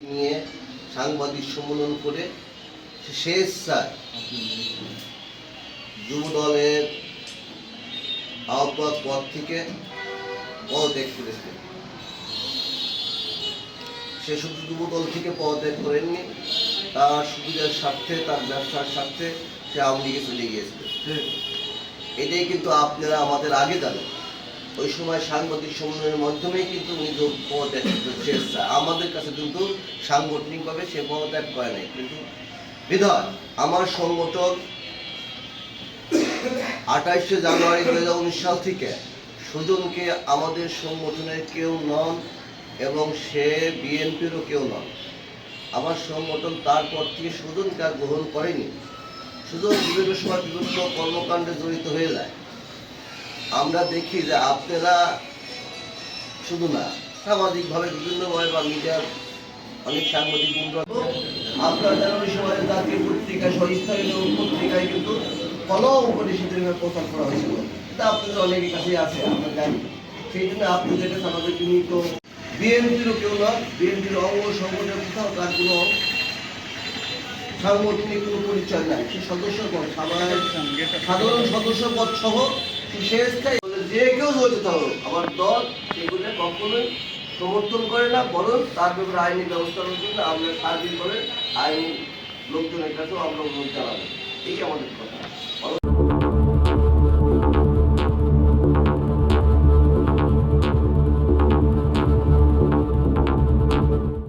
নিয়ে সাংবাদিক সম্মেলন করে স্বেচ্ছায় যুব দলের আহ্বায়ক পদ থেকে পদত্যাগ করেছে। সে শুধু যুব দল থেকে পদত্যাগ করেননি, তার সুবিধার স্বার্থে, তার ব্যবসার স্বার্থে সে আওয়ামী লীগে চলে গিয়েছিল এটাই কিন্তু আপনারা আমাদের আগে জানেন। ওই সময় সাংবাদিক সম্মেলনের মাধ্যমেই কিন্তু উনি যোগ পদত্যাগ চেষ্টা আমাদের কাছে কিন্তু সাংগঠনিকভাবে সে পদত্যাগ করে নাই। কিন্তু বিধায় আমার সংগঠন আঠাইশে জানুয়ারি দু হাজার উনিশ সাল থেকে সুজনকে আমাদের সংগঠনের কেউ নন এবং সে বিএনপিরও কেউ নন। আমার সংগঠন তারপর থেকে সুজনকে গ্রহণ করেনি। সুজন বিভিন্ন সময় বিভিন্ন কর্মকাণ্ডে জড়িত হয়ে যায়। আমরা দেখি যে আপনারা শুধু না, সামাজিকভাবে বিভিন্নভাবে বা মিডিয়ার অনেক সাংবাদিক আপনারা যেন ওই সময় জাতীয় পত্রিকা সহ স্থানীয় পত্রিকায় কিন্তু ফলো উপনিষদের প্রচার করা হয়েছিল। তা আপনাদের অনেকের কাছেই আছে, আমরা জানি। সেই জন্য আপনাদের কাছে আমাদের কিন্তু বিএনপিরও কেউ নয় বিএনপির অঙ্গ সংগঠনের কোথাও তার কোনো সাংগঠনিক কোনো পরিচয় নাই। সে সদস্য পদ সাধারণ সদস্য পদ সহ যে কেউ জড়িত হবে। আমার দল সেগুলো কখনোই সমর্থন করে না, বরং তার ব্যাপারে আইনি ব্যবস্থা নেওয়ার জন্য আমরা সার্বিকভাবে আইনি লোকজনের কাছেও আমরা অনুরোধ জানাব। এই আমাদের কথা।